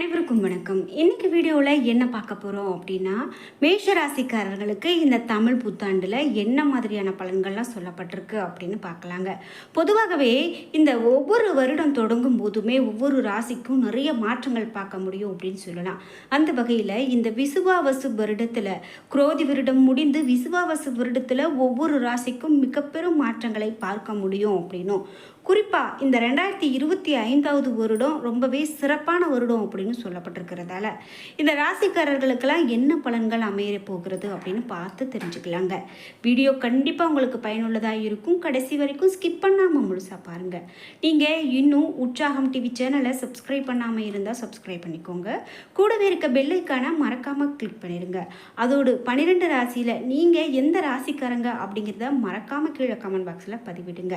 அனைவருக்கும் வணக்கம். இன்னைக்கு வீடியோவில் என்ன பார்க்க போகிறோம் அப்படின்னா மேஷ ராசிக்காரர்களுக்கு இந்த தமிழ் புத்தாண்டில் என்ன மாதிரியான பலன்கள்லாம் சொல்லப்பட்டிருக்கு அப்படின்னு பார்க்கலாங்க. பொதுவாகவே இந்த ஒவ்வொரு வருடம் தொடங்கும் போதுமே ஒவ்வொரு ராசிக்கும் நிறைய மாற்றங்கள் பார்க்க முடியும் அப்படின்னு சொல்லலாம். அந்த வகையில் இந்த விசுவாவசு வருடத்தில் குரோதி வருடம் முடிந்து விசுவாவசு வருடத்தில் ஒவ்வொரு ராசிக்கும் மிகப்பெரும் மாற்றங்களை பார்க்க முடியும் அப்படின்னும். குறிப்பாக இந்த ரெண்டாயிரத்தி இருபத்தி ஐந்தாவது வருடம் ரொம்பவே சிறப்பான வருடம் அப்படின்னு சொல்லப்பட்டிருக்கிறதால இந்த ராசிக்காரர்களுக்கெல்லாம் என்ன பலன்கள் அமைய போகிறது அப்படின்னு பார்த்து தெரிஞ்சுக்கலாங்க. வீடியோ கண்டிப்பாக உங்களுக்கு பயனுள்ளதாக இருக்கும். கடைசி வரைக்கும் ஸ்கிப் பண்ணாமல் முழுசாக பாருங்கள் நீங்கள் இன்னும் உற்சாகம் டிவி சேனலை சப்ஸ்கிரைப் பண்ணாமல் இருந்தால் சப்ஸ்கிரைப் பண்ணிக்கோங்க. கூடவே இருக்க பெல்லைக்கான மறக்காமல் கிளிக் பண்ணிடுங்க அதோடு பன்னிரெண்டு ராசியில் நீங்கள் எந்த ராசிக்காரங்க அப்படிங்கிறத மறக்காமல் கீழே கமெண்ட் பாக்ஸில் பதிவிடுங்க.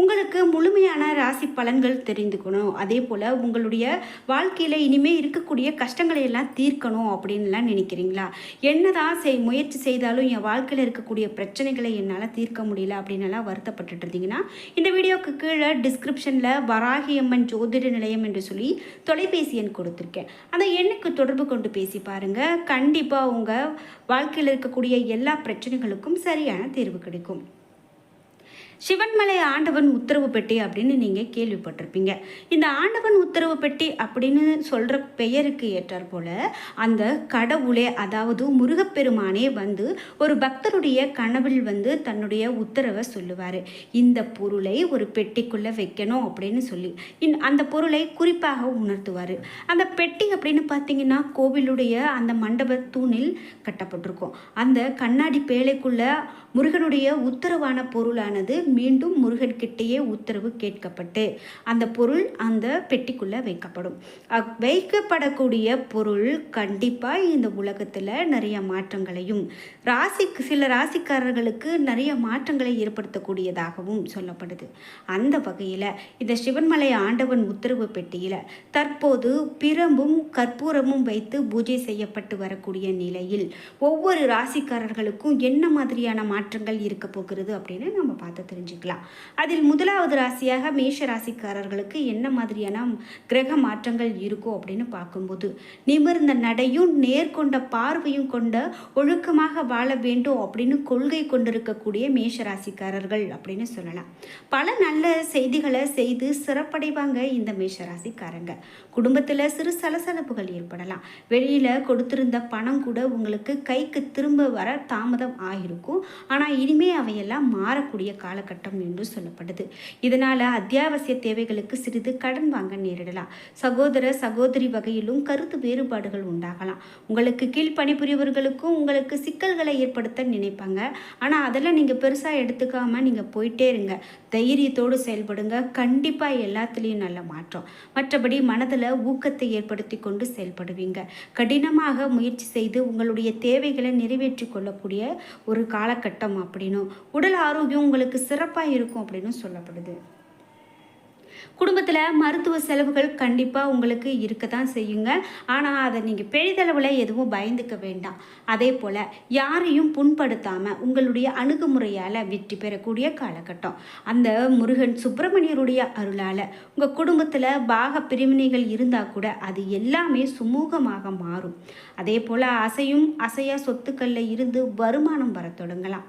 உங்களுக்கு முழுமையான ராசி பலன்கள் தெரிந்துக்கணும். அதே போல் உங்களுடைய வாழ்க்கையில் இனிமேல் இருக்கக்கூடிய கஷ்டங்களை எல்லாம் தீர்க்கணும் அப்படின்லாம் நினைக்கிறீங்களா? என்னதான் செய் முயற்சி செய்தாலும் என் வாழ்க்கையில் இருக்கக்கூடிய பிரச்சனைகளை என்னால் தீர்க்க முடியல அப்படின்னலாம் வருத்தப்பட்டுட்டு இருந்தீங்கன்னா இந்த வீடியோக்கு கீழே டிஸ்கிரிப்ஷனில் வராகி அம்மன் ஜோதிட நிலையம் என்று சொல்லி தொலைபேசி எண் கொடுத்துருக்கேன். அந்த எண்ணுக்கு தொடர்பு கொண்டு பேசி பாருங்கள் கண்டிப்பாக உங்கள் வாழ்க்கையில் இருக்கக்கூடிய எல்லா பிரச்சனைகளுக்கும் சரியான தீர்வு கிடைக்கும். சிவன்மலை ஆண்டவன் உத்தரவு பெட்டி அப்படின்னு நீங்கள் கேள்விப்பட்டிருப்பீங்க. இந்த ஆண்டவன் உத்தரவு பெட்டி அப்படின்னு சொல்கிற பெயருக்கு ஏற்றார் போல அந்த கடவுளே அதாவது முருகப்பெருமானே வந்து ஒரு பக்தருடைய கனவில் வந்து தன்னுடைய உத்தரவை சொல்லுவார். இந்த பொருளை ஒரு பெட்டிக்குள்ளே வைக்கணும் அப்படின்னு சொல்லி இன் அந்த பொருளை குறிப்பாக உணர்த்துவார். அந்த பெட்டி அப்படின்னு பார்த்தீங்கன்னா கோவிலுடைய அந்த மண்டப தூணில் கட்டப்பட்டிருக்கும். அந்த கண்ணாடி பேழைக்குள்ளே முருகனுடைய உத்தரவான பொருளானது மீண்டும் முருகன்கிட்டேயே உத்தரவு கேட்கப்பட்டு அந்த பொருள் அந்த பெட்டிக்குள்ளே வைக்கப்படும். அக்- வைக்கப்படக்கூடிய பொருள் கண்டிப்பாக இந்த உலகத்தில் நிறைய மாற்றங்களையும் ராசிக்கு சில ராசிக்காரர்களுக்கு நிறைய மாற்றங்களை ஏற்படுத்தக்கூடியதாகவும் சொல்லப்படுது. அந்த வகையில் இந்த சிவன்மலை ஆண்டவன் உத்தரவு பெட்டியில் தற்போது பிரம்பும் கற்பூரமும் வைத்து பூஜை செய்யப்பட்டு வரக்கூடிய நிலையில் ஒவ்வொரு ராசிக்காரர்களுக்கும் என்ன மாதிரியான மாற்றங்கள் இருக்க போகிறது அப்படின்னு நம்ம பார்த்து தெரிஞ்சுக்கலாம். அதில் முதலாவது ராசியாக மேஷ ராசிக்காரர்களுக்கு என்ன மாதிரியான கிரக மாற்றங்கள் இருக்கும் அப்படின்னு பார்க்கும்போது நிமிர்ந்த நடையும் நேர்கொண்ட பார்வையும் கொண்ட ஒழுக்கமாக வாழ வேண்டும் அப்படின்னு கொள்கை கொண்டிருக்கக்கூடிய மேஷ ராசிக்காரர்கள் அப்படின்னு சொல்லலாம். பல நல்ல செய்திகளை செய்து சிறப்படைவாங்க இந்த மேஷ ராசிக்காரங்க குடும்பத்தில் சிறு சலசலப்புகள் ஏற்படலாம். வெளியில் கொடுத்திருந்த பணம் கூட உங்களுக்கு கைக்கு திரும்ப வர தாமதம் ஆகிருக்கும். ஆனால் இனிமே அவையெல்லாம் மாறக்கூடிய காலகட்டம் என்று சொல்லப்படுது. இதனால் அத்தியாவசிய தேவைகளுக்கு சிறிது கடன் வாங்க நேரிடலாம். சகோதர சகோதரி வகையிலும் கருத்து வேறுபாடுகள் உண்டாகலாம். உங்களுக்கு கீழ் பணிபுரியவர்களுக்கும் உங்களுக்கு சிக்கல்களை ஏற்படுத்த நினைப்பாங்க. ஆனால் அதெல்லாம் நீங்கள் பெருசாக எடுத்துக்காமல் நீங்கள் போயிட்டே இருங்க. தைரியத்தோடு செயல்படுங்க. கண்டிப்பாக எல்லாத்துலேயும் நல்ல மாற்றம். மற்றபடி மனதில் ஊக்கத்தை ஏற்படுத்தி கொண்டு செயல்படுவீங்க. கடினமாக முயற்சி செய்து உங்களுடைய தேவைகளை நிறைவேற்றி கொள்ளக்கூடிய ஒரு காலகட்டம் அப்படின்னும். உடல் ஆரோக்கியம் உங்களுக்கு சிறப்பாக இருக்கும் அப்படின்னு சொல்லப்படுது. குடும்பத்தில் மருத்துவ செலவுகள் கண்டிப்பாக உங்களுக்கு இருக்க தான் செய்யுங்க. ஆனால் அதை நீங்கள் பெரிதளவில் எதுவும் பயந்துக்க வேண்டாம். அதே போல் யாரையும் புண்படுத்தாமல் உங்களுடைய அணுகுமுறையால் வெற்றி பெறக்கூடிய காலகட்டம். அந்த முருகன் சுப்பிரமணியருடைய அருளால் உங்கள் குடும்பத்தில் பாக பிரிவினைகள் இருந்தால் கூட அது எல்லாமே சுமூகமாக மாறும். அதே போல் அசையும் அசையா சொத்துக்களில் இருந்து வருமானம் வர தொடங்கலாம்.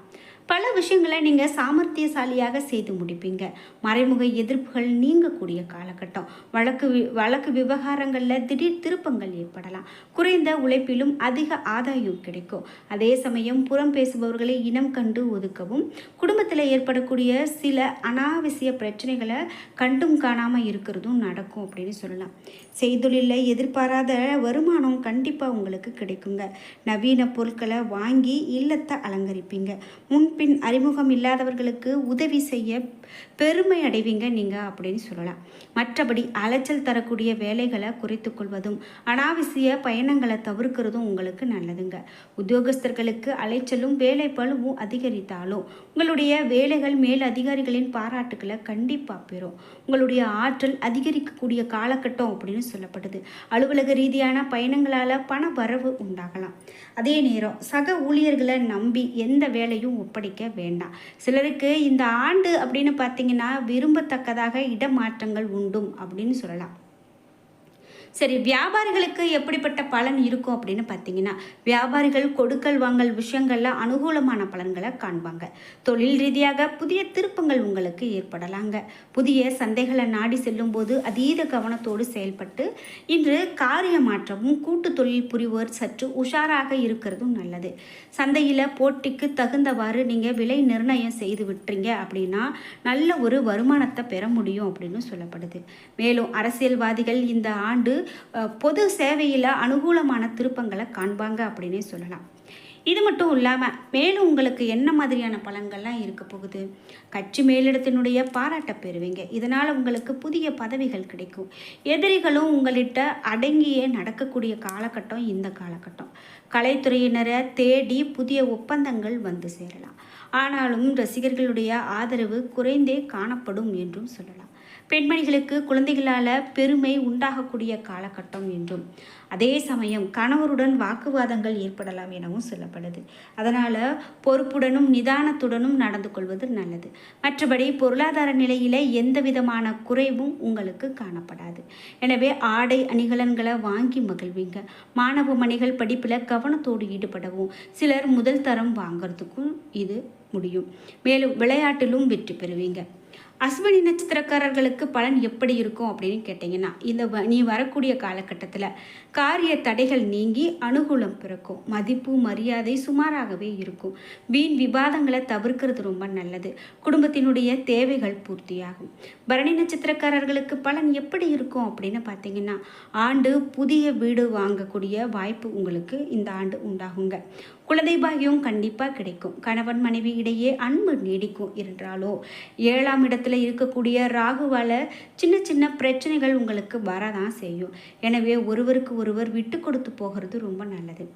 பல விஷயங்களை நீங்கள் சாமர்த்தியசாலியாக செய்து முடிப்பீங்க. மறைமுக எதிர்ப்புகள் நீங்கக்கூடிய காலகட்டம். வழக்கு வழக்கு விவகாரங்களில் திடீர் திருப்பங்கள் ஏற்படலாம். குறைந்த உழைப்பிலும் அதிக ஆதாயம் கிடைக்கும். அதே சமயம் புறம் பேசுபவர்களை இனம் கண்டு ஒதுக்கவும் குடும்பத்தில் ஏற்படக்கூடிய சில அனாவசிய பிரச்சனைகளை கண்டும் காணாமல் இருக்கிறதும் நடக்கும் அப்படின்னு சொல்லலாம். செய்தொழிலில் எதிர்பாராத வருமானம் கண்டிப்பாக உங்களுக்கு கிடைக்குங்க. நவீன பொருட்களை வாங்கி இல்லத்தை அலங்கரிப்பீங்க. முன்பின் அறிமுகம் இல்லாதவர்களுக்கு உதவி செய்ய பெருமை அடைவீங்க நீங்கள் அப்படின்னு சொல்லலாம். மற்றபடி அலைச்சல் தரக்கூடிய வேலைகளை குறைத்து கொள்வதும் அனாவசிய பயணங்களை தவிர்க்கிறதும் உங்களுக்கு நல்லதுங்க. உத்தியோகஸ்தர்களுக்கு அலைச்சலும் வேலை பழுவும் அதிகரித்தாலும் உங்களுடைய வேலைகள் மேல் அதிகாரிகளின் பாராட்டுக்களை கண்டிப்பாக பெறும். உங்களுடைய ஆற்றல் அதிகரிக்கக்கூடிய காலகட்டம் அப்படின்னு சொல்லப்படுது. அலுவலக ரீதியான பயணங்களால் பண வரவு உண்டாகலாம். அதே நேரம் சக ஊழியர்களை நம்பி எந்த வேலையும் ஒப்படை ஒப்படைக்க வேண்டாம். சிலருக்கு இந்த ஆண்டு அப்படின்னு பார்த்தீங்கன்னா விரும்பத்தக்கதாக இடமாற்றங்கள் உண்டும் அப்படின்னு சொல்லலாம். சரி வியாபாரிகளுக்கு எப்படிப்பட்ட பலன் இருக்கும் அப்படின்னு பார்த்தீங்கன்னா வியாபாரிகள் கொடுக்கல் வாங்கல் விஷயங்களில் அனுகூலமான பலன்களை காண்பாங்க. தொழில் ரீதியாக புதிய திருப்பங்கள் உங்களுக்கு ஏற்படலாங்க. புதிய சந்தைகளை நாடி செல்லும்போது அதீத கவனத்தோடு செயல்பட்டு இன்று காரிய மாற்றமும் கூட்டு தொழில் புரிவோர் சற்று உஷாராக இருக்கிறதும் நல்லது. சந்தையில் போட்டிக்கு தகுந்தவாறு நீங்கள் விலை நிர்ணயம் செய்து விட்டுறீங்க அப்படின்னா நல்ல ஒரு வருமானத்தை பெற முடியும் அப்படின்னு சொல்லப்படுது. மேலும் அரசியல்வாதிகள் இந்த ஆண்டு பொது சேவையில் அனுகூலமான திருப்பங்களை காண்பாங்க அப்படின்னே சொல்லலாம். இது மட்டும் இல்லாமல் மேலும் உங்களுக்கு என்ன மாதிரியான பலன்கள்லாம் இருக்க போகுது? கட்சி மேலிடத்தினுடைய பாராட்ட பெறுவீங்க. இதனால் உங்களுக்கு புதிய பதவிகள் கிடைக்கும். எதிரிகளும் உங்கள்கிட்ட அடங்கியே நடக்கக்கூடிய காலகட்டம் இந்த காலகட்டம். கலைத்துறையினரை தேடி புதிய ஒப்பந்தங்கள் வந்து சேரலாம். ஆனாலும் ரசிகர்களுடைய ஆதரவு குறைந்தே காணப்படும் என்றும் சொல்லலாம். பெண்மணிகளுக்கு குழந்தைகளால் பெருமை உண்டாகக்கூடிய காலகட்டம் என்றும் அதே சமயம் கணவருடன் வாக்குவாதங்கள் ஏற்படலாம் எனவும் சொல்லப்படுது. அதனால் பொறுப்புடனும் நிதானத்துடனும் நடந்து கொள்வது நல்லது. மற்றபடி பொருளாதார நிலையில் எந்த விதமான குறைவும் உங்களுக்கு காணப்படாது. எனவே ஆடை அணிகலன்களை வாங்கி மகிழ்வீங்க. மாணவ மணிகள் படிப்பில் கவனத்தோடு ஈடுபடவும் சிலர் முதல் தரம் வாங்கிறதுக்கும் இது முடியும். மேலும் விளையாட்டிலும் வெற்றி பெறுவீங்க. அஸ்வினி நட்சத்திரக்காரர்களுக்கு பலன் எப்படி இருக்கும் அப்படின்னு கேட்டிங்கன்னா இந்த நீ வரக்கூடிய காலகட்டத்தில் காரிய தடைகள் நீங்கி அனுகூலம் பிறக்கும். மதிப்பு மரியாதை சுமாராகவே இருக்கும். வீண் விவாதங்களை தவிர்க்கிறது ரொம்ப நல்லது. குடும்பத்தினுடைய தேவைகள் பூர்த்தியாகும். பரணி நட்சத்திரக்காரர்களுக்கு பலன் எப்படி இருக்கும் அப்படின்னு பார்த்தீங்கன்னா ஆண்டு புதிய வீடு வாங்கக்கூடிய வாய்ப்பு உங்களுக்கு இந்த ஆண்டு உண்டாகுங்க. குழந்தை பாகியம் கண்டிப்பாக கிடைக்கும். கணவன் மனைவி இடையே அன்பு நீடிக்கும் என்றாலோ ஏழாம் இடத்துல இருக்கக்கூடிய ராகுவால் சின்ன சின்ன பிரச்சனைகள் உங்களுக்கு வரதான் செய்யும். எனவே ஒருவருக்கு ஒருவர் விட்டு கொடுத்து போகிறது ரொம்ப நல்லது.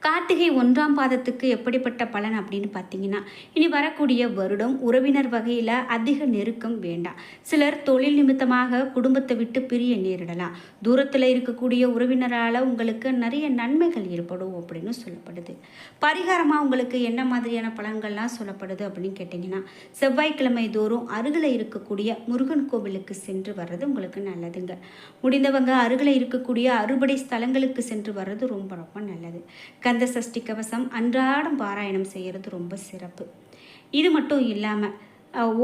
கார்த்திகை ஒன்றாம் பாதத்துக்கு எப்படிப்பட்ட பலன் அப்படின்னு பார்த்தீங்கன்னா இனி வரக்கூடிய வருடம் உறவினர் வகையில் அதிக நெருக்கம் வேண்டாம். சிலர் தொழில் நிமித்தமாக குடும்பத்தை விட்டு பிரிய நேரிடலாம். தூரத்தில் இருக்கக்கூடிய உறவினரால் உங்களுக்கு நிறைய நன்மைகள் ஏற்படும் அப்படின்னு சொல்லப்படுது. பரிகாரமாக உங்களுக்கு என்ன மாதிரியான பலன்கள்லாம் சொல்லப்படுது அப்படின்னு கேட்டிங்கன்னா செவ்வாய்க்கிழமை தோறும் அருகில் இருக்கக்கூடிய முருகன் கோவிலுக்கு சென்று வர்றது உங்களுக்கு நல்லதுங்க. முடிந்தவங்க அருகில் இருக்கக்கூடிய அறுபடை ஸ்தலங்களுக்கு சென்று வர்றது ரொம்ப ரொம்ப நல்லது. கந்த சஷ்டி கவசம் அன்றாடம் பாராயணம் செய்கிறது ரொம்ப சிறப்பு. இது மட்டும் இல்லாமல்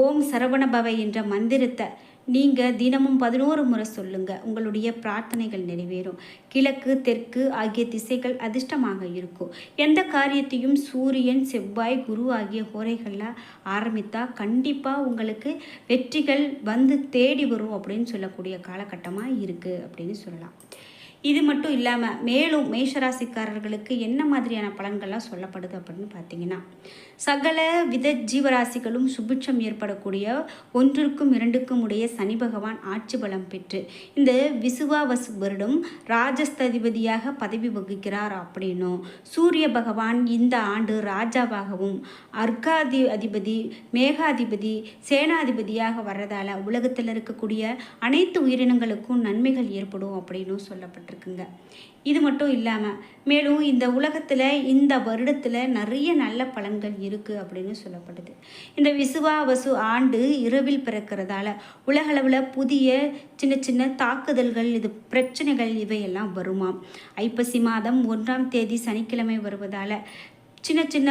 ஓம் சரவணபவை என்ற மந்திரத்தை நீங்கள் தினமும் பதினோரு முறை சொல்லுங்கள் உங்களுடைய பிரார்த்தனைகள் நிறைவேறும். கிழக்கு தெற்கு ஆகிய திசைகள் அதிர்ஷ்டமாக இருக்கும். எந்த காரியத்தையும் சூரியன் செவ்வாய் குரு ஆகிய ஹோரைகளில் ஆரம்பித்தா கண்டிப்பாக உங்களுக்கு வெற்றிகள் வந்து தேடி வரும் அப்படின்னு சொல்லக்கூடிய காலகட்டமாக இருக்குது அப்படின்னு சொல்லலாம். இது மட்டும் இல்லாமல் மேலும் மேஷராசிக்காரர்களுக்கு என்ன மாதிரியான பலன்கள்லாம் சொல்லப்படுது அப்படின்னு பார்த்தீங்கன்னா சகல வித ஜீவராசிகளும் சுபிட்சம் ஏற்படக்கூடிய ஒன்றிற்கும் இரண்டுக்கும் உடைய சனி பகவான் ஆட்சி பலம் பெற்று இந்த விசுவாவசு வருடம் ராஜஸ்ததிபதியாக பதவி வகிக்கிறார் அப்படின்னும் சூரிய பகவான் இந்த ஆண்டு ராஜாவாகவும் அர்க்காதி அதிபதி மேகாதிபதி சேனாதிபதியாக வர்றதால உலகத்தில் இருக்கக்கூடிய அனைத்து உயிரினங்களுக்கும் நன்மைகள் ஏற்படும் அப்படின்னு சொல்லப்பட்டு சொல்லப்பட்டிருக்குங்க இது மட்டும் இல்லாமல் மேலும் இந்த உலகத்தில் இந்த வருடத்தில் நிறைய நல்ல பலன்கள் இருக்குது அப்படின்னு சொல்லப்படுது. இந்த விசுவாவசு ஆண்டு இரவில் பிறக்கிறதால உலகளவில் புதிய சின்ன சின்ன தாக்குதல்கள் இது பிரச்சனைகள் இவையெல்லாம் வருமாம். ஐப்பசி மாதம் ஒன்றாம் தேதி சனிக்கிழமை வருவதால் சின்ன சின்ன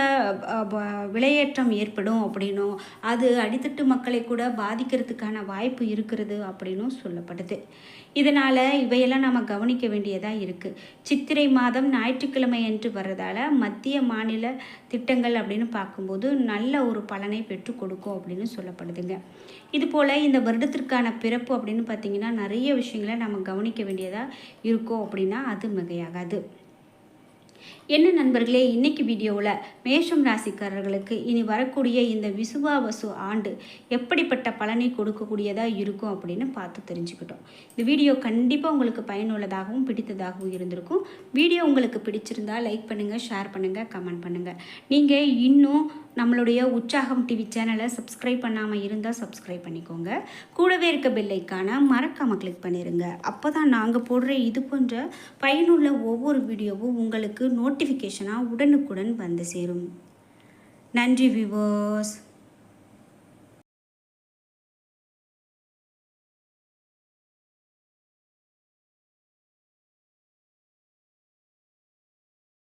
விலையேற்றம் ஏற்படும் அப்படின்னும் அது அடித்தட்டு மக்களை கூட பாதிக்கிறதுக்கான வாய்ப்பு இருக்கிறது அப்படின்னும் சொல்லப்படுது. இதனால் இவையெல்லாம் நம்ம கவனிக்க வேண்டியதாக இருக்குது சித்திரை மாதம் ஞாயிற்றுக்கிழமை என்று வர்றதால மத்திய மாநில திட்டங்கள் அப்படின்னு பார்க்கும்போது நல்ல ஒரு பலனை பெற்று கொடுக்கும் அப்படின்னு சொல்லப்படுதுங்க. இது போல் இந்த வருடத்திற்கான பிறப்பு அப்படின்னு பார்த்திங்கன்னா நிறைய விஷயங்களை நம்ம கவனிக்க வேண்டியதாக இருக்கும் அப்படின்னா அது மிகையாகாது. என்ன நண்பர்களே இன்னைக்கு வீடியோவில் மேஷம் ராசிக்காரர்களுக்கு இனி வரக்கூடிய இந்த விசுவாவசு ஆண்டு எப்படிப்பட்ட பலனை கொடுக்கக்கூடியதாக இருக்கும் அப்படின்னு பார்த்து தெரிஞ்சுக்கிட்டோம். இந்த வீடியோ கண்டிப்பாக உங்களுக்கு பயனுள்ளதாகவும் பிடித்ததாகவும் இருந்திருக்கும். வீடியோ உங்களுக்கு பிடிச்சிருந்தா லைக் பண்ணுங்கள் ஷேர் பண்ணுங்கள் கமெண்ட் பண்ணுங்கள் நீங்கள் இன்னும் நம்மளுடைய உற்சாகம் டிவி சேனலை சப்ஸ்கிரைப் பண்ணாமல் இருந்தால் சப்ஸ்கிரைப் பண்ணிக்கோங்க. கூடவே இருக்க பெல்லைக்கான மறக்காமல் கிளிக் பண்ணிடுங்க அப்போ தான் நாங்கள் போடுற இது போன்ற பயனுள்ள ஒவ்வொரு வீடியோவும் உங்களுக்கு நோட் நோட்டிஃபிகேஷனாக உடனுக்குடன் வந்து சேரும். நன்றி விவோஸ்